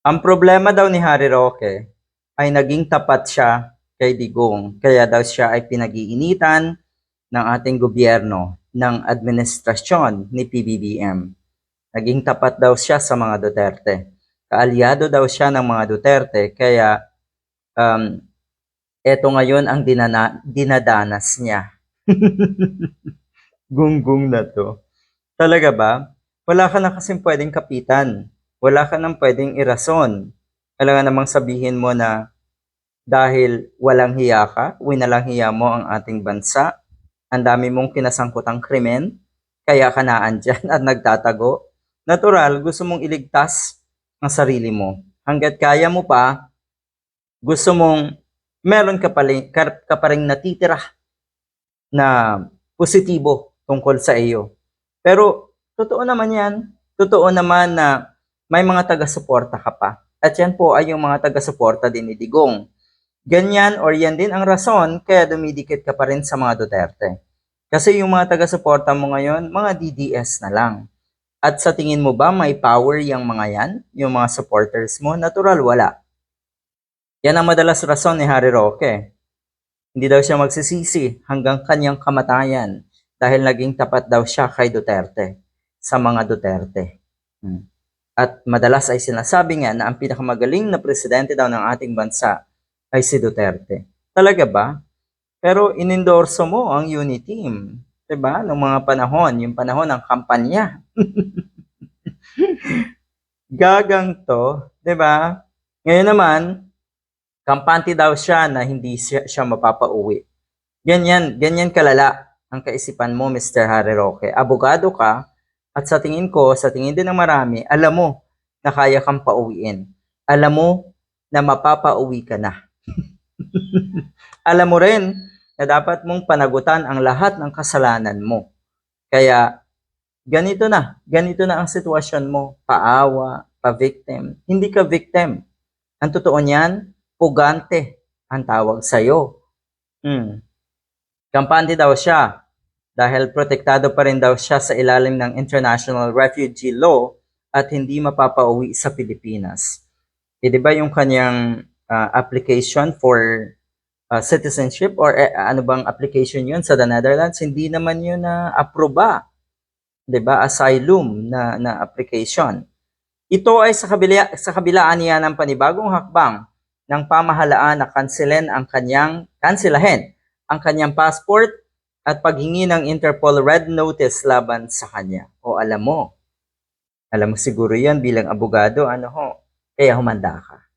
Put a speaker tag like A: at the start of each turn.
A: Ang problema daw ni Harry Roque ay naging tapat siya kay Digong. Kaya daw siya ay pinag-iinitan ng ating gobyerno, ng administrasyon ni PBBM. Naging tapat daw siya sa mga Duterte. Kaalyado daw siya ng mga Duterte. Kaya um, eto ngayon ang dinana- dinadanas niya. Gunggong na to. Talaga ba? Wala ka na kasing pwedeng kapitan. Wala ka nang pwedeng irason. Kailangan namang sabihin mo na dahil walang hiya ka, winalang hiya mo ang ating bansa, ang dami mong kinasangkutang krimen, kaya ka na andyan at nagtatago. Natural, gusto mong iligtas ang sarili mo. Hanggat kaya mo pa, gusto mong meron ka pa, rin- ka pa rin natitira na positibo tungkol sa iyo. Pero totoo naman yan. Totoo naman na may mga taga-suporta ka pa. At yan po ay yung mga taga-suporta din ni Digong. Ganyan or yan din ang rason kaya dumidikit ka pa rin sa mga Duterte. Kasi yung mga taga-suporta mo ngayon, mga DDS na lang. At sa tingin mo ba may power yung mga yan? Yung mga supporters mo? Natural, wala. Yan ang madalas rason ni Harry Roque. Hindi daw siya magsisisi hanggang kanyang kamatayan dahil naging tapat daw siya kay Duterte, sa mga Duterte. Hmm. At madalas ay sinasabi nga na ang pinakamagaling na presidente daw ng ating bansa ay si Duterte. Talaga ba? Pero inendorso mo ang unity team. 'di ba? Nung mga panahon, yung panahon ng kampanya. Gagang to, 'di ba? Ngayon naman, kampante daw siya na hindi siya, siya mapapauwi. Ganyan, ganyan kalala ang kaisipan mo, Mr. Harry Roque. Abogado ka, at sa tingin ko, sa tingin din ng marami, alam mo na kaya kang pauwiin. Alam mo na mapapauwi ka na. alam mo rin na dapat mong panagutan ang lahat ng kasalanan mo. Kaya, ganito na. Ganito na ang sitwasyon mo. Paawa, pa-victim. Hindi ka victim. Ang totoo niyan, pugante ang tawag sa'yo. Hmm. Kampante daw siya dahil protektado pa rin daw siya sa ilalim ng International Refugee Law at hindi mapapauwi sa Pilipinas. E di ba yung kanyang ah, application for ah, citizenship or eh, ano bang application yun sa the Netherlands, hindi naman yun na aproba. 'Di ba? Asylum na, na application. Ito ay sa kabila sa kabilaan niya ng panibagong hakbang ng pamahalaan na kanselin ang kanyang kansilahin ang kanyang passport at paghingi ng Interpol Red Notice laban sa kanya. O alam mo, alam mo siguro yan bilang abogado, ano ho, kaya humanda ka.